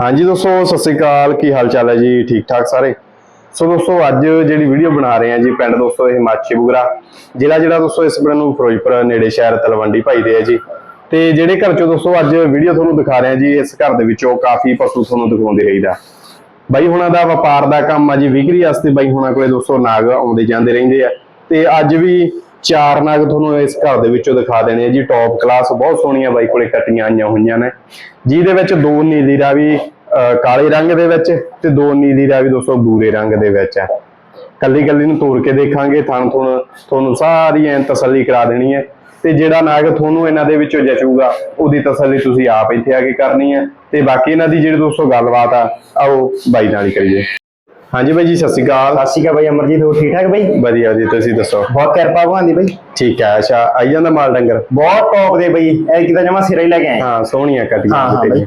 ਹਾਂਜੀ ਦੋਸਤੋ, ਸਤਿ ਸ੍ਰੀ ਅਕਾਲ। ਕੀ ਹਾਲ ਚਾਲ ਹੈ ਜੀ? ਠੀਕ ਠਾਕ ਸਾਰੇ? ਸੋ ਦੋਸਤੋ, ਅੱਜ ਜਿਹੜੀ ਵੀਡੀਓ ਬਣਾ ਰਹੇ ਹਾਂ ਜੀ ਪਿੰਡ ਦੋਸਤੋ, ਇਹ ਮਾਛੀ ਬੁਗਰਾ। ਜ਼ਿਲ੍ਹਾ ਜਿਹੜਾ ਦੋਸਤੋ, ਇਸ ਪਿੰਡ ਨੂੰ ਫਿਰੋਜ਼ਪੁਰ, ਨੇੜੇ ਸ਼ਹਿਰ ਤਲਵੰਡੀ ਭਾਈ ਦੇ ਹੈ ਜੀ। ਤੇ ਜਿਹੜੇ ਘਰ ਚੋਂ ਦੋਸਤੋ, ਅੱਜ ਵੀਡੀਓ ਤੁਹਾਨੂੰ ਦਿਖਾ ਰਹੇ ਹਾਂ ਜੀ, ਇਸ ਘਰ ਦੇ ਵਿੱਚੋਂ ਕਾਫੀ ਪਸ਼ੂ ਤੁਹਾਨੂੰ ਦਿਖਾਉਂਦੇ ਰਹੀਦਾ। ਬਾਈ ਹੁਣਾਂ ਦਾ ਵਪਾਰ ਦਾ ਕੰਮ ਆ ਜੀ, ਵਿਕਰੀ ਵਾਸਤੇ ਬਾਈ ਹੁਣਾਂ ਕੋਲੇ ਦੋਸਤੋ, ਨਾਗ ਆਉਂਦੇ ਜਾਂਦੇ ਰਹਿੰਦੇ ਆ। ਤੇ ਅੱਜ ਵੀ ਚਾਰ ਨਾਗ ਤੁਹਾਨੂੰ ਇਸ ਘਰ ਦੇ ਵਿੱਚੋਂ ਦਿਖਾ ਦੇਣੇ ਆ ਜੀ। ਟੌਪ ਕਲਾਸ ਬਹੁਤ ਸੋਹਣੀਆਂ ਬਾਈ ਕੋਲੇ ਕੱਟੀਆਂ ਆਈਆਂ ਹੋਈਆਂ ਨੇ। ਜਿਹਦੇ ਵਿੱਚ ਦੋ ਨੀਲੀ ਰਾਵੀ ਕਾਲੇ ਰੰਗ ਦੇ ਵਿੱਚ ਤੇ ਦੋ ਨੀਲੀ ਰਾਵੀ ਦੋਸਤੋ ਬੂਰੇ ਰੰਗ ਦੇ ਵਿੱਚ ਆ। ਕੱਲੀ ਕੱਲੀ ਨੂੰ ਤੋੜ ਕੇ ਦੇਖਾਂਗੇ ਥਣ ਥੁਣ, ਤੁਹਾਨੂੰ ਸਾਰੀ ਐਨ ਤਸੱਲੀ ਕਰਾ ਦੇਣੀ ਹੈ ਤੇ ਜਿਹੜਾ ਨਾਗ ਤੁਹਾਨੂੰ ਇਹਨਾਂ ਦੇ ਵਿੱਚੋਂ ਜਚੂਗਾ, ਉਹਦੀ ਤਸੱਲੀ ਤੁਸੀਂ ਆਪ ਇੱਥੇ ਆ ਕੇ ਕਰਨੀ ਹੈ ਤੇ ਬਾਕੀ ਇਹਨਾਂ ਦੀ ਜਿਹੜੀ ਦੋਸਤੋ ਗੱਲਬਾਤ ਆ, ਆਓ ਬਾਈ ਨਾਲ ਹੀ ਕਰੀਏ। ਹਾਂਜੀ ਬਾਈ ਜੀ ਸਤਿ ਸ਼੍ਰੀ ਅਕਾਲ। ਸਤਿ ਸ਼੍ਰੀ ਅਕਾਲ ਬਾਈ ਅਮਰਜੀਤ ਹੋ ਠੀਕ ਠਾਕ ਬਾਈ? ਵਧੀਆ ਜੀ ਤੁਸੀਂ ਦੱਸੋ? ਬਹੁਤ ਕਿਰਪਾ ਭਗਵਾਨ ਦੀ ਬਾਈ। ਠੀਕ ਹੈ ਅੱਛਾ ਆਈ ਜਾਂਦਾ ਮਾਲ ਡੰਗਰ? ਬਹੁਤ ਟੌਪ ਦੇ ਬਾਈ ਐ ਕਿਤਾ ਜਮਾ ਸਿਰੇ ਹੀ ਲੈ ਕੇ ਆਏ। ਹਾਂ ਸੋਹਣੀਆਂ ਕੱਟੀਆਂ ਹਾਂ ਬੁੱਢੇ ਬਾਈ। ਦੀਆਂ।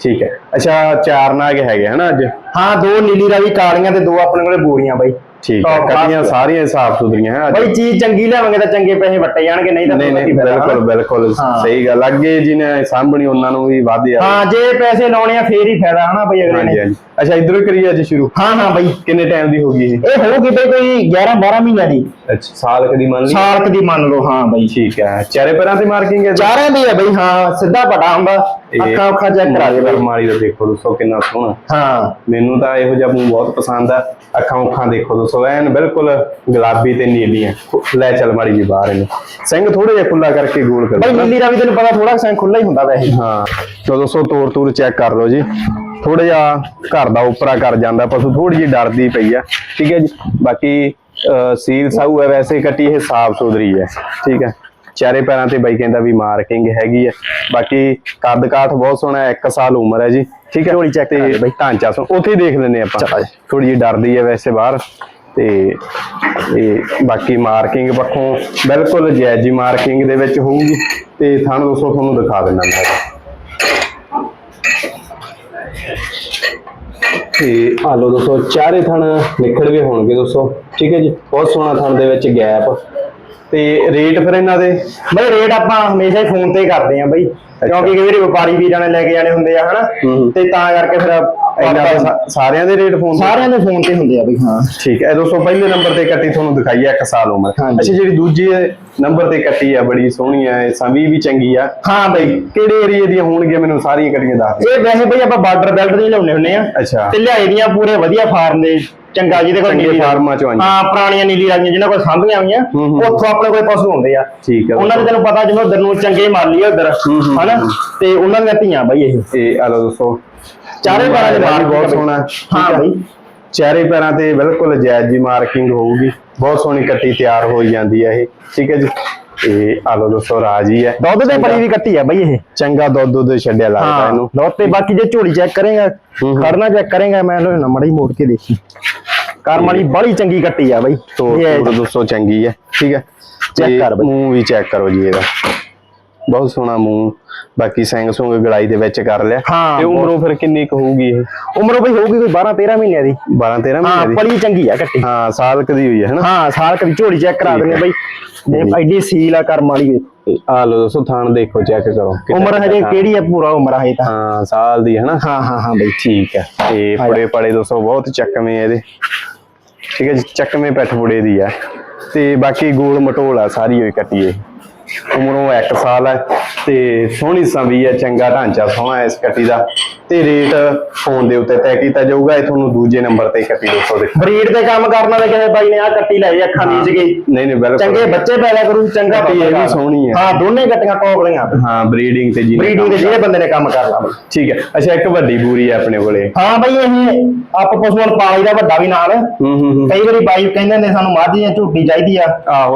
ਠੀਕ ਹੈ ਅੱਛਾ ਚਾਰ ਨਾਗ ਹੈਗੇ ਹਨਾ ਅੱਜ? ਹਾਂ ਦੋ ਨੀਲੀ ਰਾਵੀ ਕਾਲੀਆਂ ਤੇ ਦੋ ਆਪਣੇ ਕੋਲੇ ਬੂਰੀਆਂ ਬਾਈ। ਠੀਕ ਹੈ ਕੱਟੀਆਂ। ਸਾਰੀਆਂ ਸਾਫ਼ ਸੁਥਰੀਆਂ ਹੈ ਅੱਜ ਬਾਈ ਚੀਜ਼ ਚੰਗੀ ਲਿਆਵਾਂਗੇ ਤਾਂ ਚੰਗੇ ਪੈਸੇ ਵੱਟੇ ਜਾਣਗੇ ਨਹੀਂ ਤਾਂ ਨਹੀਂ ਨਹੀਂ ਬਿਲਕੁਲ। ਬਿਲਕੁਲ। ਸਹੀ ਗੱਲ ਅੱਗੇ ਜਿਹਨੇ ਸਾਂਭਣੀ ਉਹਨਾਂ ਨੂੰ ਵੀ ਵਾਧੇ ਆ। ਹਾਂ ਜੇ ਪੈਸੇ ਲਾਉਣੇ ਆ ਫੇਰ ਹੀ ਫਾਇਦਾ ਹਨਾ ਬਾਈ ਅਗਲੇ ਨੇ। ਅੱਛਾ ਇਧਰੋਂ ਕਰੀਏ ਅੱਜ ਸ਼ੁਰੂ? ਹਾਂ ਹਾਂ ਬਾਈ। ਕਿੰਨੇ ਟਾਈਮ ਦੀ ਹੋ ਗਈ ਇਹ ਇਹ ਹੋਊਗੀ ਬਾਈ ਕੋਈ 11 12 ਮਹੀਨਿਆਂ ਦੀ। ਅੱਛਾ ਸਾਲ ਕਦੀ ਮੰਨ ਲਈ? ਸਾਲ ਕੁ ਦੀ ਮੰਨ ਲਓ ਹਾਂ ਬਾਈ। ਠੀਕ ਹੈ ਚਾਰੇ ਪੈਰਾਂ ਤੇ ਮਾਰਕਿੰਗ ਹੈ ਜੀ? ਚਾਰਾਂ ਦੀ ਹੈ ਬਾਈ ਹਾਂ ਸਿੱਧਾ ਪਟਾ ਹੁੰਦਾ। ਇਹ ਅੱਖਾਂ ਅੱਖਾਂ ਚੈੱਕ ਕਰਾ ਦੇ ਬਾਈ। ਮਾਰੀ ਦਾ ਦੇਖੋ ਦੋਸਤੋ ਕਿੰਨਾ ਸੋਹਣਾ। ਹਾਂ। ਮੈਨੂੰ ਤਾਂ ਇਹੋ ਜਿਹਾ ਮੂੰਹ ਬਹੁਤ ਪਸੰਦ ਆ। ਅੱਖਾਂ ਉੱਖਾਂ ਦੇਖੋ ਦੋਸਤੋ ਐਨ ਬਿਲਕੁਲ ਗੁਲਾਬੀ ਤੇ ਨੀਲੀਆਂ ਲੈ ਚੱਲ ਮਾੜੀ ਜੀ ਬਾਹਰ ਇਹਨੂੰ। ਸਿੰਘ ਥੋੜਾ ਜਿਹਾ ਖੁੱਲਾ ਕਰਕੇ ਗੋਲ ਕਰ। ਬਾਈ ਨੀਲੀ ਰਾਵੀ ਤੈਨੂੰ ਪਤਾ ਥੋੜਾ ਸੈਂ ਖੁੱਲਾ ਹੀ ਹੁੰਦਾ ਵੈਸੇ। ਹਾਂ। ਤੋ ਦੋਸਤੋ ਤੋਰ ਤੂਰ ਚੈੱਕ ਕਰ ਲਓ ਜੀ। ਥੋੜਾ ਜਿਹਾ ਘਰ ਦਾ ਉਪਰਾ ਕਰ ਜਾਂਦਾ ਪਸ਼ੂ ਥੋੜੀ ਜਿਹੀ ਡਰਦੀ ਪਈ ਆ। ਠੀਕ ਹੈ ਜੀ। ਬਾਕੀ ਸੀਲ ਸਾਊ ਹੈ ਵੈਸੇ ਕੱਟੀ ਇਹ ਸਾਫ਼ ਸੁਥਰੀ ਹੈ ਠੀਕ ਹੈ। ਚਾਰੇ ਪੈਰਾਂ ਤੇ ਬਾਈ ਕਹਿੰਦਾ ਵੀ ਮਾਰਕਿੰਗ ਹੈਗੀ ਹੈ। ਬਾਕੀ ਕੱਦ ਕਾਠ ਬਹੁਤ ਸੋਹਣਾ ਹੈ 1 ਸਾਲ ਉਮਰ ਹੈ ਜੀ ਠੀਕ ਹੈ। ਕਰਾ ਦੇ ਤੇ ਢਾਂਚਾ ਸੋ ਉੱਥੇ ਹੀ ਦੇਖ ਲੈਂਦੇ ਆਪਾਂ। ਥੋੜੀ ਜਿਹੀ ਡਰਦੀ ਹੈ ਵੈਸੇ ਬਾਹਰ। ਤੇ ਇਹ ਬਾਕੀ ਮਾਰਕਿੰਗ ਪੱਖੋਂ ਬਿਲਕੁਲ ਜਾਇਜ਼ ਮਾਰਕਿੰਗ ਦੇ ਵਿੱਚ ਹੋਊਗੀ। ਤੇ ਥਣ ਦੋਸਤੋ ਤੁਹਾਨੂੰ ਦਿਖਾ ਦਿੰਦਾ ਮੈਂ। ਤੇ ਆ ਲੋ ਦੋਸਤੋ ਚਾਰੇ ਥਣ ਨਿਕਲਵੇ ਹੋਣਗੇ ਦੋਸਤੋ। ਠੀਕ ਹੈ ਜੀ ਬਹੁਤ ਸੋਹਣਾ ਥਣ ਦੇ ਵਿੱਚ ਗੈਪ ਤੇ ਰੇਟ ਫਿਰ ਇਹਨਾਂ ਦੇ? ਬਈ ਰੇਟ ਆਪਾਂ ਹਮੇਸ਼ਾ ਹੀ ਫੋਨ ਤੇ ਹੀ ਕਰਦੇ ਆਂ ਬਈ। ਕਿਉਂਕਿ ਕਈ ਵਾਰੀ ਵਪਾਰੀ ਵੀਰਾਂ ਨੇ ਲੈ ਕੇ ਜਾਣੇ ਹੁੰਦੇ ਆ ਹਨਾ। ਤੇ ਤਾਂ ਕਰਕੇ ਫਿਰ ਇਹਨਾਂ ਦੇ ਸਾ- ਸਾਰਿਆਂ ਦੇ ਰੇਟ ਫੋਨ ਸਾਰਿਆਂ ਦੇ ਫੋਨ ਤੇ ਹੁੰਦੇ ਆ ਬਈ ਹਾਂ। ਠੀਕ ਹੈ ਦੋਸਤੋ ਪਹਿਲੇ ਨੰਬਰ ਤੇ ਕੱਟੀ ਤੁਹਾਨੂੰ ਦਿਖਾਈ ਹੈ 1 ਸਾਲ ਉਮਰ। ਹਾਂਜੀ। ਅੱਛਾ ਜਿਹੜੀ ਦੂਜੀ ਨੰਬਰ ਤੇ ਕੱਟੀ ਆ ਬੜੀ ਸੋਹਣੀ ਆ ਸੰਵੀ ਵੀ ਚੰਗੀ ਆ। ਹਾਂ ਬਈ। ਕਿਹੜੇ ਏਰੀਏ ਦੀਆਂ ਹੋਣਗੀਆਂ ਮੈਨੂੰ ਸਾਰੀਆਂ ਕੱਟੀਆਂ ਦੱਸ ਦਿਓ। ਇਹ ਵੈਸੇ ਬਈ ਆਪਾਂ ਬਾਰਡਰ ਬੈਲਟ ਦੇ ਲਾਉਣੇ ਹੁੰਨੇ ਆ। ਅੱਛਾ। ਤੇ ਲਿਆਏ ਦੀਆਂ ਪੂਰੇ ਵਧੀਆ ਫਾਰਮ ਦੇ ਚੰਗਾ ਜਿਹਦੇ ਕੋਲ ਚੰਗੇ ਨੀਲੀ ਰਾਵੀ- ਫਾਰਮਾਂ ਚੋਂ ਆਈਆਂ। ਹਾਂ ਪੁਰਾਣੀਆਂ ਨੀਲੀ ਰਾਜੀਆਂ ਜਿਹਨਾਂ ਕੋਲ ਸਾਂਭੀਆਂ ਹੋਈਆਂ ਹੂੰ, ਹੂੰ। ਉੱਥੋਂ ਆਪਣੇ ਕੋਲ ਪਸ਼ੂ ਹੁੰਦੇ ਆ। ਠੀਕ ਹੈ ਉਹਨਾਂ ਦੇ ਤੈਨੂੰ ਪਤਾ ਜਿਵੇਂ ਉਧਰ ਨੂੰ ਚੰਗੇ ਮਾਲੀ ਆ ਉਧਰ ਹੂੰ, ਹੂੰ, ਹਨਾ? ਤੇ ਉਹਨਾਂ ਦੀਆਂ ਧੀਆਂ ਬਈ ਇਹ। ਤੇ ਆ ਲਓ ਦੋਸਤੋ ਚਾਰੇ ਪੈਰਾਂ ਦੇ marking ਬਹੁਤ। ਸੋਹਣਾ ਹਾਂ। ਬਈ। ਚਾਰੇ ਪੈਰਾਂ ਤੇ ਬਿਲਕੁਲ ਜਾਇਜ਼ ਜੀ ਮਾਰਕਿੰਗ ਹੋਊਗੀ। ਬਹੁਤ ਸੋਹਣੀ ਕੱਟੀ ਤਿਆਰ ਹੋਈ ਜਾਂਦੀ ਹੈ ਇਹ। ਠੀਕ ਹੈ ਜੀ। ਤੇ ਆ ਲਓ ਦੋਸਤੋ ਰਾਜੀ ਹੈ ਦੁੱਧ ਦੇ ਬੜੀ ਵੀ ਕੱਟੀ ਆ ਬਈ ਇਹ। ਚੰਗਾ ਦੁੱਧ ਦੁੱਧ ਛੱਡਿਆ ਲੱਗਦਾ ਹਾਂ। ਇਹਨੂੰ। ਦੁੱਧ ਤੇ ਬਾਕੀ ਜੇ ਝੋਲੀ ਚੈੱਕ ਕਰੇਗਾ ਹੂੰ। ਖੜਨਾ ਚੈੱਕ ਕਰੇਗਾ ਮੈਂ ਲੋ ਨੰਬਰ ਹੀ ਮੋੜ ਕੇ ਦੇਖੀ। ਕਰਮ ਵਾਲੀ ਬੜੀ ਚੰਗੀ ਕੱਟੀ ਆ ਬਈ। ਇਹ ਤੋਰ ਦੋਸਤੋ ਚੰਗੀ ਹੈ। ਠੀਕ ਹੈ। ਤੇ ਕਰ ਬਈ। ਮੂੰਹ ਵੀ ਚੈੱਕ ਕਰੋ ਜੀ ਇਹਦਾ। ਬਹੁਤ ਸੋਹਣਾ ਮੂੰਹ ਬਾਕੀ ਸਿੰਘ ਸੁੰਗ ਗਲਾਈ ਦੇ ਵਿੱਚ ਕਰ ਲਿਆ। ਹਾਂ, ਤੇ ਉਮਰੋਂ ਫਿਰ ਕਿੰਨੀ ਕੁ ਹੋਊਗੀ ਇਹ? ਉਮਰ ਬਈ ਹੋਊਗੀ ਕੋਈ 12 13 ਮਹੀਨਿਆਂ ਦੀ। 12 13 ਹਾਂ ਮਹੀਨੇ ਦੀ? ਬੜੀ ਚੰਗੀ ਆ ਕੱਟੀ ਹਾਂ ਸਾਲ ਕਦੀ ਹੋਈ ਹੈ ਹਨਾ? ਹਾਂ ਸਾਲ ਕਦੀ ਝੋਲੀ ਚੈੱਕ ਕਰਾ ਦਿੰਦੇ ਹੈ। ਬਈ। ਜੇ ਐਡੀ ਸੀਲ ਆ ਕਰਮ ਵਾਲੀ ਵੇ। ਆ ਲਓ ਦੋਸਤੋ ਥਾਣ ਦੇਖੋ ਚੈੱਕ ਕਰੋ। ਕਿੱਡਾ ਉਮਰ ਹਜੇ ਥਾਣ। ਕਿਹੜੀ ਆ? ਪੂਰਾ ਉਮਰ ਹਜੇ ਤਾਂ। ਹਾਂ ਸਾਲ ਦੀ ਹੈ ਨਾ ਹਾਂ ਹਾਂ ਹਾਂ ਬਈ। ਠੀਕ ਹੈ ਤੇ ਹਾਂ। ਪੁੜੇ ਪੜੇ ਦੋਸਤੋ ਬਹੁਤ ਚੱਕਵੇਂ ਇਹਦੇ। ਠੀਕ ਹੈ ਜੀ ਚੱਕਵੇਂ ਪੈਠ ਪੁੜੇ ਦੀ ਆ। ਤੇ ਬਾਕੀ ਗੋਲ ਮਟੋਲ ਆ ਸਾਰੀ ਹੋਈ ਕੱਟੀ ਇਹ। ਉਮਰੋਂ 1 ਸਾਲ ਹੈ ਤੇ ਸੋਹਣੀ ਸੰਵੀ ਹੈ ਚੰਗਾ ਢਾਂਚਾ ਸੋਹਣਾ ਹੈ ਇਸ ਕੱਟੀ ਦਾ। ਤੇ ਰੇਟ ਫੋਨ ਦੇ ਉੱਤੇ ਤੈਅ ਕੀਤਾ ਜਾਊਗਾ ਇਹ ਤੁਹਾਨੂੰ ਦੂਜੇ ਨੰਬਰ ਤੇ ਕੱਟੀ ਦੋਸਤੋ ਦੇ। ਬਰੀਡ ਤੇ ਕੰਮ ਕਰਨ ਵਾਲੇ ਕਿਸੇ ਬਾਈ ਨੇ ਆ ਕੱਟੀ ਲਾਈ ਅੱਖਾਂ ਨੀਚ ਗਈ ਨਹੀਂ ਨਹੀਂ ਬਿਲਕੁਲ। ਚੰਗੇ ਬੱਚੇ ਪੈਦਾ ਕਰੂ ਚੰਗਾ ਕੱਟੀ ਇਹ ਵੀ ਸੋਹਣੀ ਹੈ। ਹਾਂ ਦੋਨੇ ਟੌਪ ਦੀਆਂ ਹਾਂ ਬਰੀਡਿੰਗ ਤੇ ਜੀ ਬਰੀਡਿੰਗ ਦੇ ਜਿਹੜੇ ਬੰਦੇ ਨੇ ਕੰਮ ਕਰਨਾ ਠੀਕ ਹੈ। ਅੱਛਾ ਇੱਕ ਵੱਡੀ ਬੂਰੀ ਹੈ ਆਪਣੇ ਕੋਲੇ। ਹਾਂ ਬਈ ਇਹ ਆਪ ਪਸ਼ੂਆਂ ਪਾਲੀ ਦਾ ਵੱਡਾ ਵੀ ਨਾਲ। ਹੂੰ ਹੂੰ ਕਈ ਵਾਰੀ ਬਾਈ ਕਹਿੰਦੇ ਨੇ ਸਾਨੂੰ ਮਾਝੀ ਜਾਂ ਝੂਟੀ ਚਾਹੀਦੀ ਆ।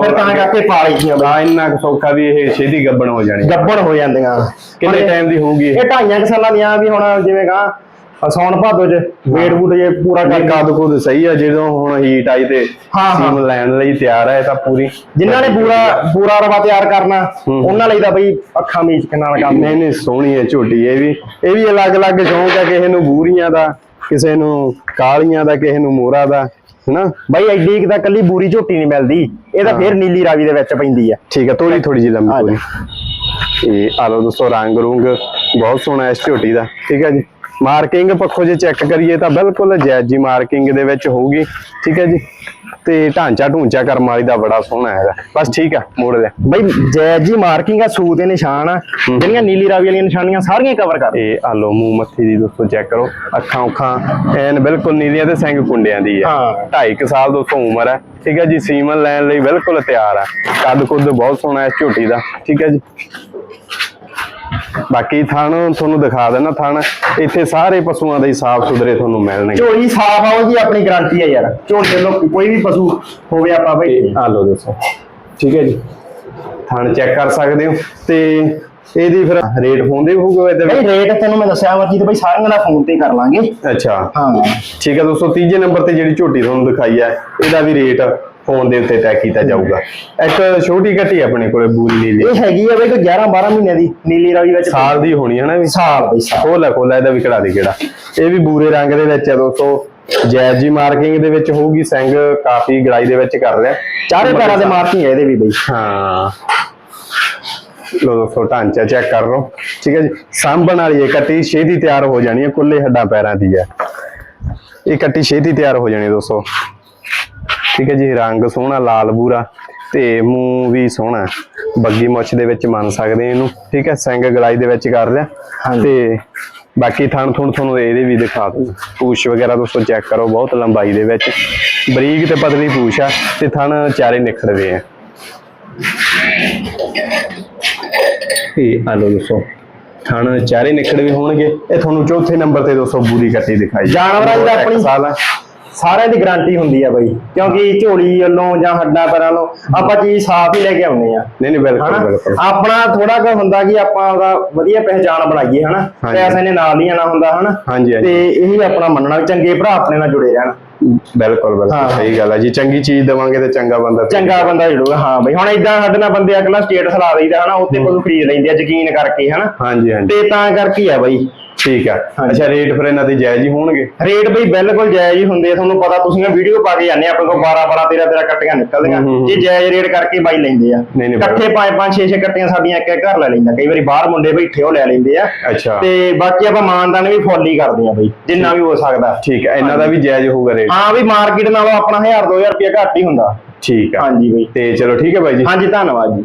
ਫਿਰ ਤਾਂ ਕਰਕੇ ਪਾਲੀ ਦੀਆਂ ਬਈ। ਇੰਨਾ ਕੁ ਸੌਖਾ ਵੀ ਇਹ ਛੇਤੀ ਗੱਬਣ ਹੋ ਜਾਣੀ। ਗੱਬਣ ਹੋ ਜਾਂਦੀਆਂ। ਕਿੰਨੇ ਟਾਈਮ ਦੀ ਹੋਊਗੀ ਇਹ ਢਾਈਆਂ ਕੁ ਸਾਲਾਂ ਦੀਆਂ ਵੀ ਹੁਣ ਜਿਵੇਂ ਕਹਾਂ ਸੌਣ ਭਾਦੋ ਚ ਵੇਟ ਵੂਟ ਜੇ ਪੂਰਾ ਕਰਕੇ ਕਦ ਕੁਦ ਸਹੀ ਆ ਜਦੋਂ ਹੁਣ ਹੀਟ ਆਈ ਤੇ। ਸੀਮ ਲੈਣ ਲਈ ਤਿਆਰ ਹੈ ਤਾਂ ਪੂਰੀ ਜਿਨ੍ਹਾਂ ਨੇ ਪੂਰਾ ਪੂਰਾ ਰਵਾ ਤਿਆਰ ਕਰਨਾ। ਉਹਨਾਂ ਲਈ ਤਾਂ ਬਈ ਅੱਖਾਂ ਮੀਚ ਕੇ ਨਾਲ ਕੰਮ। ਨਹੀਂ ਨਹੀਂ ਸੋਹਣੀ ਹੈ ਝੋਟੀ ਇਹ ਵੀ ਇਹ ਵੀ ਅਲੱਗ-ਅਲੱਗ ਸ਼ੌਂਕ ਹੈ ਕਿਸੇ ਨੂੰ ਬੂਰੀਆਂ ਦਾ ਕਿਸੇ ਨੂੰ ਕਾਲੀਆਂ ਦਾ ਕਿਸੇ ਨੂੰ ਮੋਰਾ ਦਾ ਹਨਾ? ਬਈ ਐਡੀ ਕੁ ਤਾਂ ਕੱਲੀ ਬੂਰੀ ਝੋਟੀ ਨਹੀਂ ਮਿਲਦੀ ਇਹ ਤਾਂ ਫੇਰ ਨੀਲੀ ਰਾਵੀ ਦੇ ਵਿੱਚ ਪੈਂਦੀ ਆ। ਠੀਕ ਹੈ ਥੋੜੀ ਥੋੜੀ ਜਿਹੀ ਲੰਮੀ ਆ ਇਹ ਆ ਲਓ ਦੋਸਤੋ ਰੰਗ ਰੁੰਗ ਬਹੁਤ ਸੋਹਣਾ ਇਸ ਝੋਟੀ ਦਾ। ਠੀਕ ਹੈ ਜੀ? ਮਾਰਕਿੰਗ ਪੱਖੋਂ ਜੇ ਚੈੱਕ ਕਰੀਏ ਤਾਂ ਬਿਲਕੁਲ ਜਾਇਜ਼ ਜੀ ਮਾਰਕਿੰਗ ਦੇ ਵਿੱਚ ਹੋਊਗੀ। ਠੀਕ ਹੈ ਜੀ? ਤੇ ਢਾਂਚਾ ਢੂੰਚਾ ਕਰਮ ਵਾਲੀ ਦਾ ਬੜਾ ਸੋਹਣਾ ਹੈਗਾ। ਬਸ ਠੀਕ ਆ ਮੋੜ ਲੈ ਬਈ ਜੈ ਜੀ ਮਾਰਕਿੰਗ ਆ ਸੂ ਦੇ ਨਿਸ਼ਾਨ ਆ। ਜਿਹੜੀਆਂ ਨੀਲੀ ਰਾਵੀ ਵਾਲੀਆਂ ਨਿਸ਼ਾਨੀਆਂ ਸਾਰੀਆਂ ਕਵਰ ਕਰ। ਇਹ ਆ ਲੋ ਮੂੰਹ ਮੱਥੀ ਦੀ ਦੋਸਤੋ ਚੈੱਕ ਕਰੋ। ਅੱਖਾਂ ਉਖਾਂ ਐਨ ਬਿਲਕੁਲ ਨੀਲੀਆਂ ਤੇ ਸਿੰਘ ਕੁੰਡਿਆਂ ਦੀ ਹਾਂ। 2.5 ਸਾਲ ਦੋਸਤੋ ਉਮਰ ਹੈ ਠੀਕ ਹੈ ਜੀ? ਸੀਮਨ ਲੈਣ ਲਈ ਬਿਲਕੁਲ ਤਿਆਰ ਹੈ ਕੱਦ ਕੁੱਦ ਬਹੁਤ ਸੋਹਣਾ ਹੈ ਝੋਟੀ ਦਾ। ਠੀਕ ਹੈ ਜੀ? ਬਾਕੀ ਥਣ ਤੁਹਾਨੂੰ ਦਿਖਾ ਦੇਣਾ ਥਣ ਇੱਥੇ ਸਾਰੇ ਪਸ਼ੂਆਂ ਦੇ ਸਾਫ਼ ਸੁਥਰੇ ਤੁਹਾਨੂੰ ਮਿਲਣਗੇ। ਝੋਲੀ ਸਾਫ਼ ਆਓ ਜੀ ਆਪਣੀ ਗਾਰੰਟੀ ਹੈ ਯਾਰ। ਝੋਲੀ ਦੇ ਲੋਕ ਕੋਈ ਵੀ ਪਸ਼ੂ ਹੋਵੇ ਆਪਾਂ ਬਈ ਆ ਲੋ ਦੋਸਤੋ ਠੀਕ ਹੈ ਜੀ। ਥਣ ਚੈੱਕ ਕਰ ਸਕਦੇ ਹੋ। ਤੇ ਇਹਦੀ ਫਿਰ ਰੇਟ ਫੋਨ ਦੇ ਹੋਊਗਾ ਇਹਦੇ ਬਈ ਵਿੱਚ ਰੇਟ ਤੈਨੂੰ ਮੈਂ ਦੱਸਿਆ ਵਰਜੀ ਤੇ ਬਈ ਸਾਰਿਆਂ ਦਾ ਫੋਨ ਤੇ ਕਰ ਲਾਂਗੇ। ਅੱਛਾ। ਹਾਂ। ਠੀਕ ਹੈ ਦੋਸਤੋ ਤੀਜੇ ਨੰਬਰ ਤੇ ਜਿਹੜੀ ਝੋਟੀ ਤੁਹਾਨੂੰ ਦਿਖਾਈ ਹੈ ਇਹਦਾ ਵੀ ਰੇਟ ਫੋਨ ਦੇ ਉੱਤੇ ਤੈਅ ਕੀਤਾ ਜਾਊਗਾ। ਇੱਕ ਛੋਟੀ ਘਟੀ ਆਪਣੇ ਕੋਲੇ ਬੂਰੀ ਨੀਲੀ। ਇਹ ਹੈਗੀ ਆ ਬਈ ਕੋਈ 11 12 ਮਹੀਨੇ ਦੀ ਨੀਲੀ ਰਾਵੀ ਵਿੱਚ। ਸਾਲ ਦੀ ਹੋਣੀ ਹੈ ਨਾ ਵੀ ਸਾਲ ਬਈ ਸਾਲ। ਖੋਲਾ ਖੋਲਾ ਇਹਦਾ ਵੀ ਕਢਾ ਦੇ ਕਿਹੜਾ। ਇਹ ਵੀ ਬੂਰੇ ਰੰਗ ਦੇ ਵਿੱਚ ਹੈ ਦੋਸਤੋ। ਜੈਜ਼ ਜੀ ਮਾਰਕਿੰਗ ਦੇ ਵਿੱਚ ਹੋਊਗੀ ਸਿੰਘ ਕਾਫੀ ਗੜਾਈ ਦੇ ਵਿੱਚ ਕਰ ਰਿਹਾ। ਚਾਰੇ ਪੈਰਾਂ ਦੇ ਮਾਰਕਿੰਗ ਹੈ ਇਹਦੇ ਵੀ ਬਈ। ਹਾਂ। ਲੋ ਦੋਸਤੋ ਢਾਂਚਾ ਚੈੱਕ ਕਰ ਲਓ। ਠੀਕ ਹੈ ਜੀ? ਸਾਂਭਣ ਵਾਲੀ ਇਹ ਕੱਟੀ ਛੇਤੀ ਤਿਆਰ ਹੋ ਜਾਣੀ ਹੈ ਕੁੱਲੇ ਹੱਡਾਂ ਪੈਰਾਂ ਦੀ ਹੈ। ਇਹ ਕੱਟੀ ਛੇਤੀ ਤਿਆਰ ਹੋ ਜਾਣੀ ਦੋਸਤੋ। ਠੀਕ ਹੈ ਜੀ? ਰੰਗ ਸੋਹਣਾ ਲਾਲ ਬੂਰਾ ਤੇ ਮੂੰਹ ਵੀ ਸੋਹਣਾ। ਬੱਗੀ ਮੁੱਛ ਦੇ ਵਿੱਚ ਮੰਨ ਸਕਦੇ ਇਹਨੂੰ। ਠੀਕ ਹੈ? ਸਿੰਘ ਗਲਾਈ ਦੇ ਵਿੱਚ ਕਰ ਲਿਆ। ਤੇ ਬਾਕੀ ਥਣ ਥੁਣ ਤੁਹਾਨੂੰ ਇਹਦੇ ਵੀ ਦਿਖਾ ਦੂੰ ਪੂਛ ਵਗੈਰਾ ਦੋਸਤੋ ਚੈੱਕ ਕਰੋ ਬਹੁਤ ਲੰਬਾਈ ਦੇ ਵਿੱਚ। ਬਰੀਕ ਤੇ ਪਤਲੀ ਪੂਛ ਆ ਤੇ ਥਣ ਚਾਰੇ ਨਿਖੜਦੇ ਆ। ਇਹ ਆ ਦੋਸਤੋ ਥਣ ਚਾਰੇ ਨਿਖੜਵੇਂ ਹੋਣਗੇ। ਇਹ ਤੁਹਾਨੂੰ ਚੌਥੇ ਨੰਬਰ ਤੇ ਦੋਸਤੋ ਬੂਰੀ ਕੱਟੀ ਦਿਖਾਈ ਜਾਨਵਰਾਂ ਦੀ ਤਾਂ ਆਪਣੀ- ਸਾਲ ਆ। ਸਾਰਿਆਂ ਦੀ ਗਾਰੰਟੀ ਹੁੰਦੀ ਆ ਬਈ ਕਿਉਂਕਿ ਝੋਲੀ ਵੱਲੋਂ ਜਾਂ ਹੱਡਾਂ ਪੈਰਾਂ ਵੱਲੋਂ ਆਪਾਂ ਚੀਜ਼ ਸਾਫ਼ ਹੀ ਲੈ ਕੇ ਆਉਂਦੇ ਆ। ਨਹੀਂ ਨਹੀਂ ਬਿਲਕੁਲ ਆਪਣਾ ਥੋੜਾ ਕੁ ਹੁੰਦਾ ਕਿ ਆਪਾਂ ਉਹਦਾ ਵਧੀਆ ਪਹਿਚਾਣ ਬਣਾਈਏ ਹਨਾ। ਪੈਸੇ ਨੇ ਨਾਲ ਨਹੀਂ ਆਣਾ ਹੁੰਦਾ ਹਨਾ। ਤੇ ਇਹੀ ਆਪਣਾ ਮੰਨਣਾ ਚੰਗੇ ਭਰਾ ਆਪਣੇ ਨਾਲ ਜੁੜੇ ਰਹਿਣ। ਬਿਲਕੁਲ ਬਿਲਕੁਲ। ਸਹੀ ਗੱਲ ਹੈ ਜੀ। ਚੰਗੀ ਚੀਜ਼ ਦੇਵਾਂਗੇ ਤੇ ਚੰਗਾ ਬੰਦਾ ਚੰਗਾ ਬੰਦਾ ਜੁੜੂਗਾ ਹਾਂ ਬਈ। ਹੁਣ ਇਦਾਂ ਸਾਡੇ ਨਾਲ ਬੰਦੇ ਅਗਲਾ ਸਟੇਟਸ ਲਾ ਦਈਦਾ ਹਨਾ ਉੱਤੇ ਕੋਈ ਖਰੀਦ ਲੈਂਦੇ ਆ ਯਕੀਨ ਕਰਕੇ ਹਨਾ। ਹਾਂਜੀ ਹਾਂਜੀ। ਤੇ ਤਾਂ ਕਰਕੇ ਆ ਬਈ। ਠੀਕ ਹਾਂਜੀ। ਅੱਛਾ ਰੇਟ ਫਿਰ ਇਹਨਾਂ ਦੇ ਜਾਇਜ਼ ਹੀ ਹੋਣਗੇ? ਰੇਟ ਬਈ ਬਿਲਕੁਲ ਜਾਇਜ਼ ਹੀ ਹੁੰਦੇ ਆ ਤੁਹਾਨੂੰ ਪਤਾ ਤੁਸੀਂ ਵੀਡੀਓ ਪਾ ਕੇ ਜਾਂਦੇ ਆ, ਆਪਣੇ ਕੋਲ 12 12 13 13 ਕੱਟੀਆਂ ਨਿਕਲਦੀਆਂ। ਜੇ ਜਾਇਜ਼ ਰੇਟ ਕਰਕੇ ਬਾਈ ਲੈਂਦੇ ਆ। ਇਕੱਠੇ 5 5 6 6 ਕੱਟੀਆਂ ਸਾਡੀਆਂ ਇੱਕ ਇੱਕ ਘਰ ਲੈ ਲੈਂਦਾ। ਕਈ ਵਾਰੀ ਬਾਹਰ ਮੁੰਡੇ ਬੈਠੇ ਉਹ ਲੈ ਲੈਂਦੇ ਆ। ਅੱਛਾ। ਤੇ ਬਾਕੀ ਆਪਾਂ ਮਾਨਦਾਨ ਵੀ ਫੁੱਲ ਕਰਦੇ ਆ ਬਈ ਜਿੰਨਾ ਵੀ ਹੋ ਸਕਦਾ। ਠੀਕ ਹੈ ਇਹਨਾਂ ਦਾ ਵੀ ਜਾਇਜ਼ ਹੋਊਗਾ ਰੇਟ ਹਾਂ ਵੀ ਮਾਰਕੀਟ ਨਾਲੋਂ ਆਪਣਾ 1000 2000 ਰੁਪਏ ਘੱਟ ਹੀ ਹੁੰਦਾ। ਠੀਕ ਹੈ ਹਾਂਜੀ ਬਈ। ਤੇ ਚਲੋ ਠੀਕ ਹੈ ਬਾਈ ਜੀ। ਹਾਂਜੀ ਧੰਨਵਾਦ ਜੀ।